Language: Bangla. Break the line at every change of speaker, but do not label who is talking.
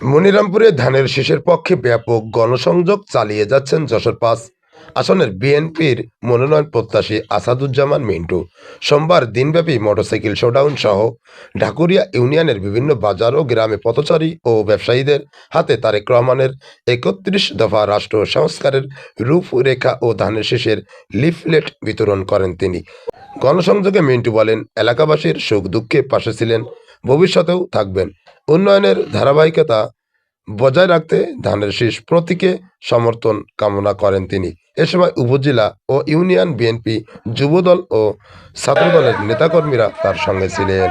মনিরামপুরে ধানের শীষের পক্ষে ব্যাপক গণসংযোগ চালিয়ে যাচ্ছেন যশোর পাঁচ। আসনের বিএনপির মনোনয়ন প্রত্যাশী আসাদুজ্জামান মিন্টু। সোমবার দিনব্যাপী মোটরসাইকেল শোডাউন সহ ঢাকুরিয়া ইউনিয়নের বিভিন্ন বাজার ও গ্রামে পথচারী ও ব্যবসায়ীদের হাতে তারেক রহমানের একত্রিশ দফা রাষ্ট্র সংস্কারের রূপরেখা ও ধানের শীষের লিফলেট বিতরণ করেন তিনি। গণসংযোগে মিন্টু বলেন, এলাকাবাসীর সুখ দুঃখে পাশে ছিলেন ভবিষ্যতেও থাকবেন উন্নয়নের ধারাবাহিকতা বজায় রাখতে ধানের শীষ প্রতীকে সমর্থন কামনা করেন তিনি এ সময় উপজেলা ও ইউনিয়ন বিএনপি যুবদল ও ছাত্রদলের নেতাকর্মীরা তার সঙ্গে ছিলেন